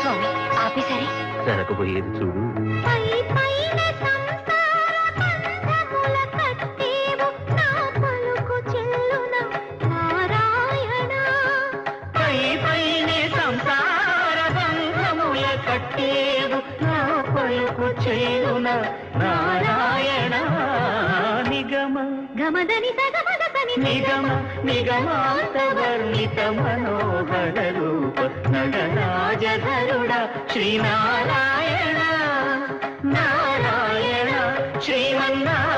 స్వామి ఆపేసరి జరగబోయేది చూడు. కట్టేవు నా పలుకు చేయున నారాయణ. నిగమ గమదని సగమగసని నిగమ నిగమాంతవర్ణిత మనోహర రూప నగరాజధరుడ శ్రీనారాయణ నారాయణ శ్రీమన్నారాయణ.